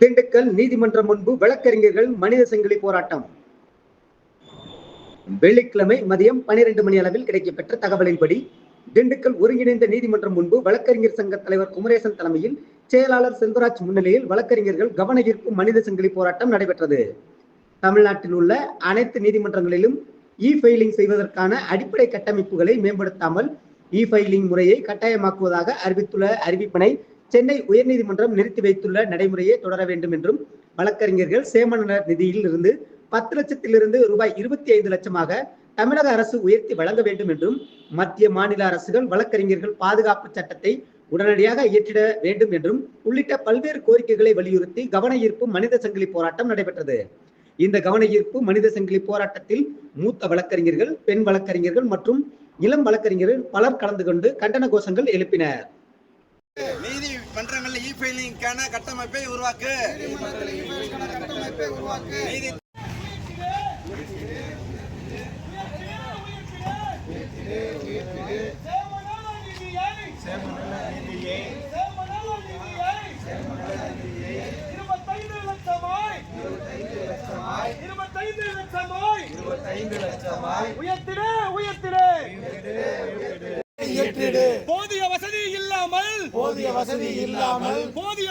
திண்டுக்கல் நீதிமன்றம் முன்பு வழக்கறிஞர்கள் மனித சங்கிலி போராட்டம். வெள்ளிக்கிழமை மதியம் பனிரெண்டு மணி அளவில் கிடைக்கப்பெற்ற தகவலின்படி திண்டுக்கல் ஒருங்கிணைந்த நீதிமன்றம் முன்பு வழக்கறிஞர் சங்க தலைவர் குமரேசன் தலைமையில் செயலாளர் செல்வராஜ் முன்னிலையில் வழக்கறிஞர்கள் கவன ஈர்ப்பு மனித சங்கிலி போராட்டம் நடைபெற்றது. தமிழ்நாட்டில் உள்ள அனைத்து நீதிமன்றங்களிலும் இ ஃபைலிங் செய்வதற்கான அடிப்படை கட்டமைப்புகளை மேம்படுத்தாமல் இ ஃபைலிங் முறையை கட்டாயமாக்குவதாக அறிவித்துள்ள அறிவிப்பினை சென்னை உயர்நீதிமன்றம் நிறுத்தி வைத்துள்ள நடைமுறையை தொடர வேண்டும் என்றும் வழக்கறிஞர்கள் சேமநல நிதியில் இருந்து பத்து லட்சத்திலிருந்து ரூபாய் இருபத்தி ஐந்து லட்சமாக தமிழக அரசு உயர்த்தி வழங்க வேண்டும் என்றும் மத்திய மாநில அரசுகள் வழக்கறிஞர்கள் பாதுகாப்பு சட்டத்தை உடனடியாக இயற்றிட வேண்டும் என்றும் உள்ளிட்ட பல்வேறு கோரிக்கைகளை வலியுறுத்தி கவன ஈர்ப்பு மனித சங்கிலி போராட்டம் நடைபெற்றது. இந்த கவன ஈர்ப்பு மனித சங்கிலி போராட்டத்தில் மூத்த வழக்கறிஞர்கள் பெண் வழக்கறிஞர்கள் மற்றும் இளம் வழக்கறிஞர்கள் பலர் கலந்து கொண்டு கண்டன கோஷங்கள் எழுப்பினர். மன்றங்களில் இ ஃபைலிங்கான கட்டமைப்பை உருவாக்கு. நீதி இருபத்தைந்து இருபத்தைந்து லட்சமாய். உயர்த்திடு உயர்த்திடு போதிய வசதி இல்லாமல் போதிய வசதி இல்லாமல் போதிய